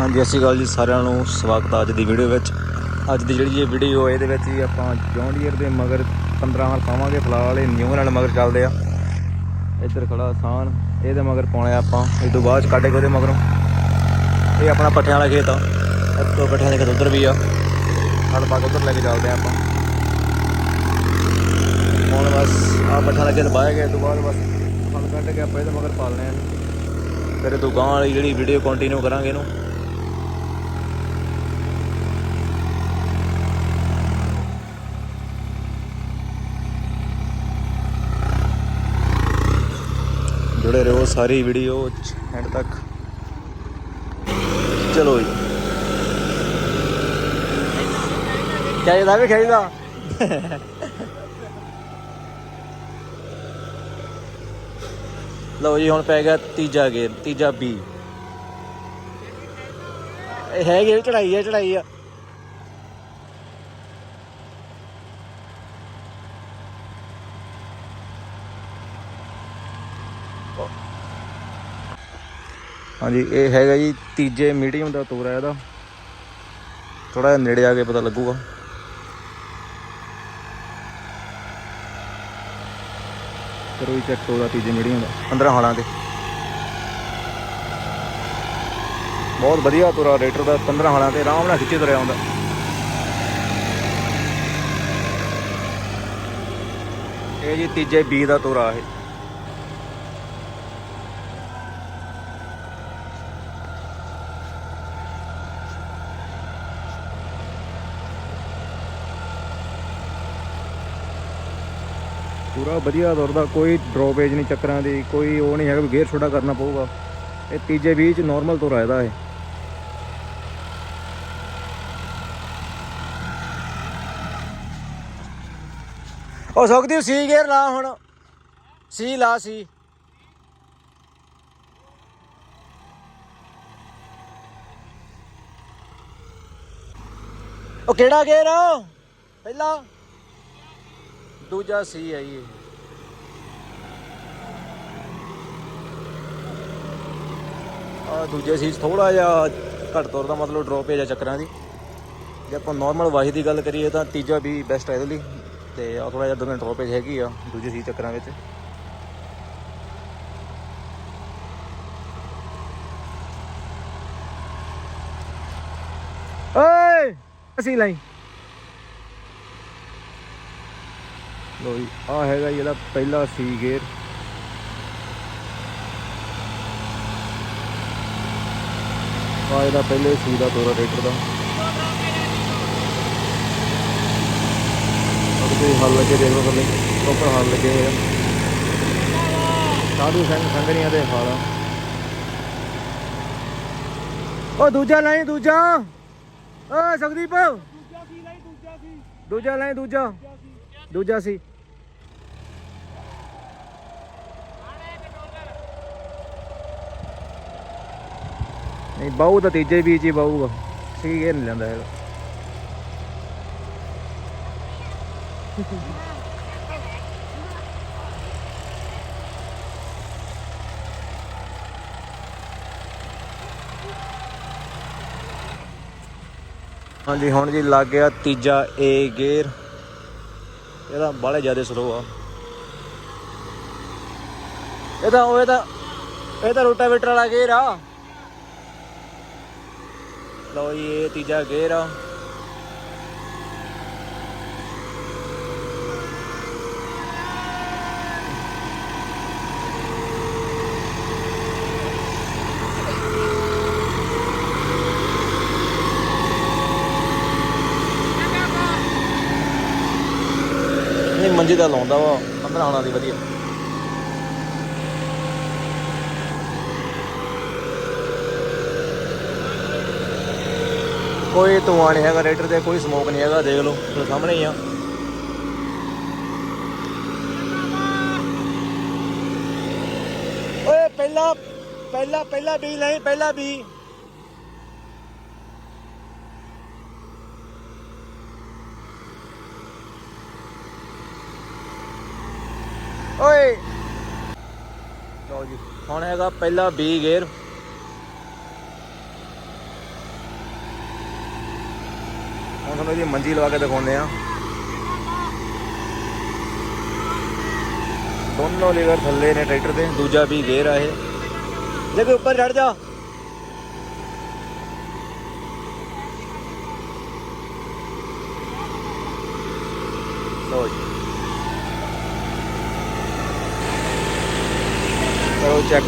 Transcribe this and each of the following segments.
ਹਾਂਜੀ ਅਸੀਂ ਗੱਲ ਜੀ ਸਾਰਿਆਂ ਨੂੰ। ਸਵਾਗਤ ਹੈ ਅੱਜ ਦੀ ਵੀਡੀਓ ਵਿੱਚ। ਅੱਜ ਦੀ ਜਿਹੜੀ ਇਹ ਵੀਡੀਓ ਹੈ ਇਹਦੇ ਵਿੱਚ ਜੀ ਆਪਾਂ ਜੌਨ ਡੀਅਰ ਦੇ ਮਗਰ 15 ਹਾਲ ਪਾਵਾਂਗੇ। ਫਿਲਹਾਲ ਇਹ ਨਿਊ ਨਾਲ ਮਗਰ ਚੱਲਦੇ ਆ। ਇੱਧਰ ਖੜਾ ਆਸਾਨ ਇਹਦੇ ਮਗਰ ਪਾਉਣੇ ਆਪਾਂ। ਇਹ ਤੋਂ ਬਾਅਦ 'ਚ ਕੱਢ ਕੇ ਉਹਦੇ ਮਗਰੋਂ। ਇਹ ਆਪਣਾ ਪੱਠਿਆਂ ਵਾਲਾ ਖੇਤ ਆ। ਇੱਥੋਂ ਪੱਠਿਆਂ ਦੇ ਖੇਤ ਉੱਧਰ ਵੀ ਆ। ਹਲ ਪਾ ਕੇ ਉੱਧਰ ਲੈ ਕੇ ਚੱਲਦੇ ਆ ਆਪਾਂ। ਹੁਣ ਬਸ ਆ ਪੱਠਿਆਂ ਦਾ ਖੇਤ ਬਾਇਆ ਗਿਆ, ਇਹ ਤੋਂ ਬਾਅਦ ਬਸ ਹਲ ਕੱਢ ਕੇ ਆਪਾਂ ਇਹਦੇ ਮਗਰ ਪਾਲਨੇ ਆ। ਫਿਰ ਇਹ ਤੋਂ ਵਾਲੀ ਜਿਹੜੀ ਵੀਡੀਓ ਕੰਟੀਨਿਊ ਕਰਾਂਗੇ ਇਹਨੂੰ। ਜੁੜੇ ਰਹੋ ਸਾਰੀ ਵੀਡੀਓ ਐਂਡ ਤੱਕ। ਚਲੋ ਜੀ। ਚਾਹੀਦਾ ਵੀ ਖਾਈਦਾ ਲਓ ਜੀ, ਹੁਣ ਪੈ ਗਿਆ ਤੀਜਾ ਗੇਰ ਤੀਜਾ ਬੀ ਇਹ ਹੈ ਗੇਰ ਚੜਾਈ ਆ ਚੜਾਈ ਆ। ਹਾਂਜੀ, ਇਹ ਹੈਗਾ ਜੀ ਤੀਜੇ ਮੀਡੀਅਮ ਦਾ ਤੋਰਾ ਇਹਦਾ। ਥੋੜਾ ਜਿਹਾ ਨੇੜੇ ਆ ਕੇ ਪਤਾ ਲੱਗੂਗਾ। ਕਰੋ ਜੀ ਚੈੱਕ ਤੋਰਾ ਤੀਜੇ ਮੀਡੀਅਮ ਦਾ 15 ਹਾਲਾਂ ਤੇ। ਬਹੁਤ ਵਧੀਆ ਤੋਰਾ ਰੇਟਰ ਦਾ 15 ਹਾਲਾਂ ਤੇ, ਆਰਾਮ ਨਾਲ ਖਿੱਚੇ ਤੁਰਿਆ ਆਉਂਦਾ ਇਹ ਜੀ ਤੀਜੇ ਬੀ ਦਾ ਤੋਰਾ ਇਹ। ਪੂਰਾ ਵਧੀਆ ਦੌੜਦਾ, ਕੋਈ ਡ੍ਰੌਪੇਜ ਨਹੀਂ ਚੱਕਰਾਂ ਦੀ, ਕੋਈ ਉਹ ਨਹੀਂ ਹੈਗਾ ਵੀ ਗੇਅਰ ਛੋਟਾ ਕਰਨਾ ਪਊਗਾ। ਇਹ ਤੀਜੇ ਵੀਹ ਚ ਨਾਰਮਲ ਤੋਂ ਰਹਿਦਾ ਇਹ। ਉਹ ਸੁਖਦੀਪ ਸੀ ਗੇਅਰ ਲਾ ਹੁਣ। ਸੀ ਲਾ ਸੀ ਉਹ ਕਿਹੜਾ ਗੇਅਰ ਆ? ਪਹਿਲਾ। ਦੂਜਾ ਸੀ ਹੈ ਜੀ ਆ ਦੂਜੇ ਸੀ ਥੋੜਾ ਜਿਹਾ ਘੱਟ ਤੌਰ ਦਾ ਮਤਲਬ ਡ੍ਰੌਪ ਹੈ ਜਾਂ ਚੱਕਰਾਂ ਦੀ। ਜੇ ਆਪਾਂ ਨਾਰਮਲ ਵਾਹੀ ਦੀ ਗੱਲ ਕਰੀਏ ਤਾਂ ਤੀਜਾ ਵੀ ਬੈਸਟ ਹੈ ਇਹਦੇ ਲਈ। ਤੇ ਆ ਥੋੜਾ ਜਿਹਾ ਦੋਵੇਂ ਡ੍ਰੌਪੇਜ ਹੈਗੀ ਆ, ਦੂਜੇ ਸੀ ਚੱਕਰਾਂ ਵਿੱਚ। ਓਏ! ਅਸੀਂ ਲਈ। ਲੋ ਜੀ ਆ ਹੈਗਾ ਜੀ ਇਹਦਾ ਪਹਿਲਾ ਸੀ ਗੇਅਰ। ਆ ਇਹਦਾ ਪਹਿਲੇ ਸੀ ਦਾ ਤੋਰਾ ਰੇਟਰ ਦਾ। ਤੇ ਹੱਲ ਲੱਗੇ ਦੇਖ ਲਓ ਥੱਲੇ ਪ੍ਰੋਪਰ ਹੱਲ ਲੱਗੇ ਹੋਏ ਆ। ਸਾਧੂ ਸਿੰਘ ਸੰਗਰੀਆਂ ਦੇ ਹਾਲ ਆ। ਉਹ ਦੂਜਾ ਲਾਈ ਦੂਜਾ। ਓ ਸੁਖਦੀਪ। ਦੂਜਾ ਲਾਈ ਦੂਜਾ। ਦੂਜਾ ਸੀ। ਨਹੀਂ ਬਾਹੂ ਤਾਂ ਤੀਜੇ ਬੀਜ ਹੀ ਬਾਹੂਗਾ ਸੀ, ਇਹ ਨਹੀਂ ਲੈਂਦਾ ਹੈਗਾ। ਹਾਂਜੀ, ਹੁਣ ਜੀ ਲੱਗ ਗਿਆ ਤੀਜਾ ਏ ਗੇਅਰ। ਇਹਦਾ ਬਾਲੇ ਜ਼ਿਆਦਾ ਸਲੋ ਆ। ਇਹਦਾ ਉਹ ਇਹਦਾ ਇਹ ਤਾਂ ਰੋਟਾਵੇਟਰ ਵਾਲਾ ਗੇਅਰ ਆ। ਲਓ ਜੀ, ਇਹ ਤੀਜਾ ਗੇਅਰ ਆ। ਨਹੀਂ, ਮੰਜੀ ਦਾ ਲਾਉਂਦਾ ਵਾ ਅੰਦਰ ਆਉਣਾ ਦੀ ਵਧੀਆ। ਕੋਈ ਧੂਆਂ ਨਹੀਂ ਹੈਗਾ ਰੇਟਰ ਤੇ ਕੋਈ ਸਮੋਕ ਨਹੀਂ ਹੈਗਾ, ਦੇਖ ਲਓ ਤੁਹਾਡੇ ਸਾਹਮਣੇ ਹੀ ਆ। ਓਏ, ਪਹਿਲਾ ਪਹਿਲਾ ਪਹਿਲਾ ਵੀ ਨਹੀਂ, ਪਹਿਲਾ ਵੀ ਓਏ। ਲਓ ਜੀ, ਹੁਣ ਹੈਗਾ ਪਹਿਲਾ ਬੀ ਗੇਅਰ ਤੁਹਾਨੂੰ ਇਹਦੀ ਮੰਜੀ ਲਵਾ ਕੇ ਦਿਖਾਉਂਦੇ ਆ ਦੋਨੋਂ ਲੀਵਰ ਥੱਲੇ ਨੇ ਟਰੈਕਟਰ ਦੇ ਦੂਜਾ ਵੀ ਗੇਅਰ ਆ ਇਹ। ਜੇ ਕੋਈ ਉੱਪਰ ਚੜ ਜਾ। ਲਓ ਜੀ। ਕਰੋ ਚੈੱਕ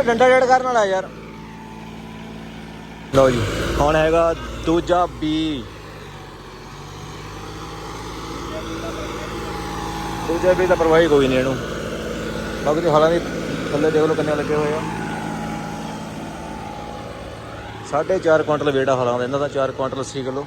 ਥੋੜਾ ਡੰਡਾ ਡੇਢ ਕਰਨ ਵਾਲਾ ਯਾਰ। ਲਓ ਜੀ, ਹੁਣ ਹੈਗਾ ਦੂਜਾ ਬੀ ਦੂਜਾ ਵੀ ਤਾਂ ਪਰਵਾਹੀ ਕੋਈ ਨਹੀਂ ਇਹਨੂੰ। ਬਾਕੀ ਤੇ ਹਾਲਾਂ ਦੀ ਥੱਲੇ ਦੇਖ ਲਓ ਕੰਨੇ ਲੱਗੇ ਹੋਏ ਆ। ਸਾਢੇ ਚਾਰ ਕੁਇੰਟਲ weight ਆ ਹਾਲਾਂ ਦਾ, ਇਹਨਾਂ ਦਾ 4 ਕੁਇੰਟਲ 80 ਕਿਲੋ।